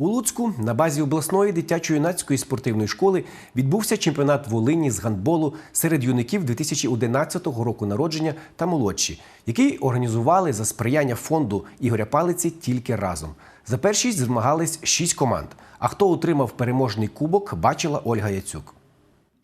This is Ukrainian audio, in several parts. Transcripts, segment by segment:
У Луцьку на базі обласної дитячо-юнацької спортивної школи відбувся чемпіонат Волині з гандболу серед юнаків 2011 року народження та молодші, який організували за сприяння фонду Ігоря Палиці тільки разом. За першість змагались шість команд. А хто отримав переможний кубок, бачила Ольга Яцюк.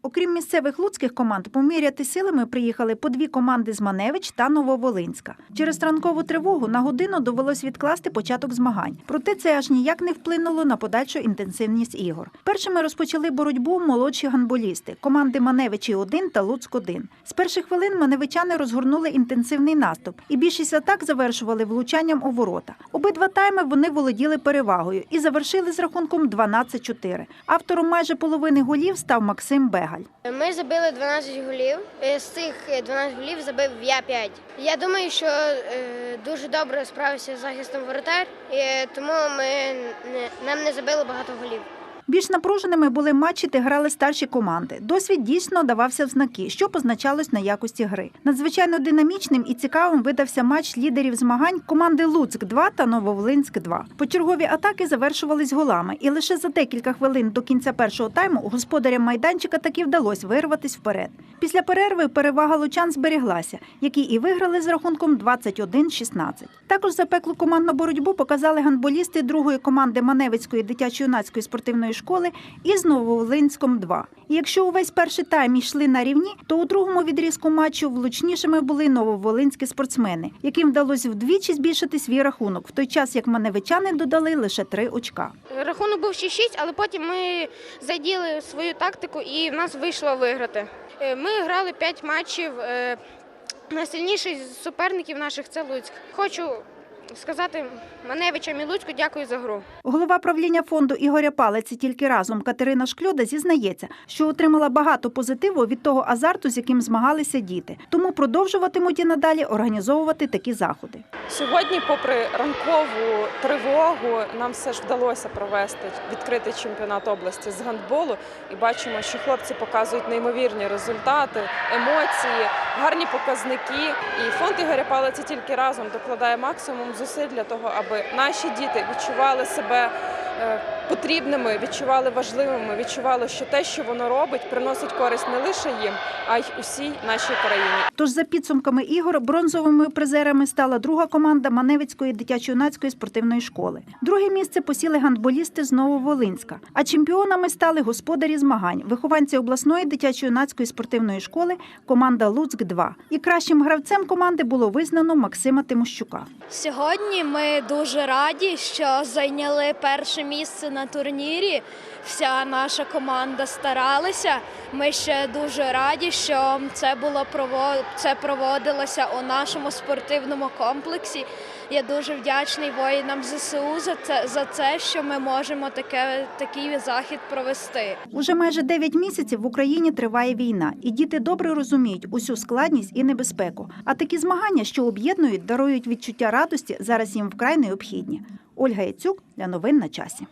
Окрім місцевих луцьких команд, поміряти силами приїхали по дві команди з Маневич та Нововолинська. Через ранкову тривогу на годину довелось відкласти початок змагань. Проте це аж ніяк не вплинуло на подальшу інтенсивність ігор. Першими розпочали боротьбу молодші ганболісти команди Маневичі 1 та Луцьк 1 З перших хвилин маневичани розгорнули інтенсивний наступ, і більшість атак завершували влучанням у ворота. Обидва тайми вони володіли перевагою і завершили з рахунком 12-4. Автором майже половини голів став Максим Бегаль. Ми забили 12 голів. Е, З цих 12 голів забив я 5. Я думаю, що е, дуже добре справився з захистом воротар, тому ми нам не забили багато голів. Більш напруженими були матчі, де грали старші команди. Досвід дійсно давався в знаки, що позначалось на якості гри. Надзвичайно динамічним і цікавим видався матч лідерів змагань команди Луцьк 2 та Нововолинськ 2 Почергові атаки завершувались голами, і лише за декілька хвилин до кінця першого тайму господарям майданчика таки вдалося вирватися вперед. Після перерви перевага лучан зберіглася, які і виграли з рахунком 21-16. Також запеклу командну боротьбу показали гандболісти другої команди Маневицької дитячо-юнацької спортивної школи із Нововолинськом 2. І якщо увесь перший тайм йшли на рівні, то у другому відрізку матчу влучнішими були нововолинські спортсмени, яким вдалося вдвічі збільшити свій рахунок, в той час як маневичани додали лише три очка. Рахунок був 6-6, але потім ми заділи свою тактику і в нас вийшло виграти. Е, Ми грали 5 матчів. е, Найсильніший з суперників наших це Луцьк. Хочу сказати Маневичам і Луцьку дякую за гру. Голова правління фонду Ігоря Палиці тільки разом Катерина Шкльода зізнається, що отримала багато позитиву від того азарту, з яким змагалися діти. Тому продовжуватимуть і надалі організовувати такі заходи. Сьогодні, попри ранкову тривогу, нам все ж вдалося провести відкритий чемпіонат області з гандболу. І бачимо, що хлопці показують неймовірні результати, емоції, гарні показники. І фонд Ігоря Палиці тільки разом докладає максимум зусиль для того, аби наші діти відчували себе е, потрібними, відчували важливими, відчували, що те, що воно робить, приносить користь не лише їм, а й усій нашій країні. Тож за підсумками ігор бронзовими призерами стала друга команда Маневицької дитячо-юнацької спортивної школи. Друге місце посіли гандболісти з Нововолинська. А чемпіонами стали господарі змагань, вихованці обласної дитячо-юнацької спортивної школи команда Луцьк 2 І кращим гравцем команди було визнано Максима Тимощука. Сьогодні ми дуже раді, що зайняли перше місце на турнірі. Вся наша команда старалася. Ми ще дуже раді, що це було це проводилося у нашому спортивному комплексі. Я дуже вдячний воїнам ЗСУ за це за це, що ми можемо таке такий захід провести. Уже майже 9 місяців в Україні триває війна, і діти добре розуміють усю складність і небезпеку. А такі змагання, що об'єднують, дарують відчуття радості, зараз їм вкрай необхідні. Ольга Яцюк для новин на часі.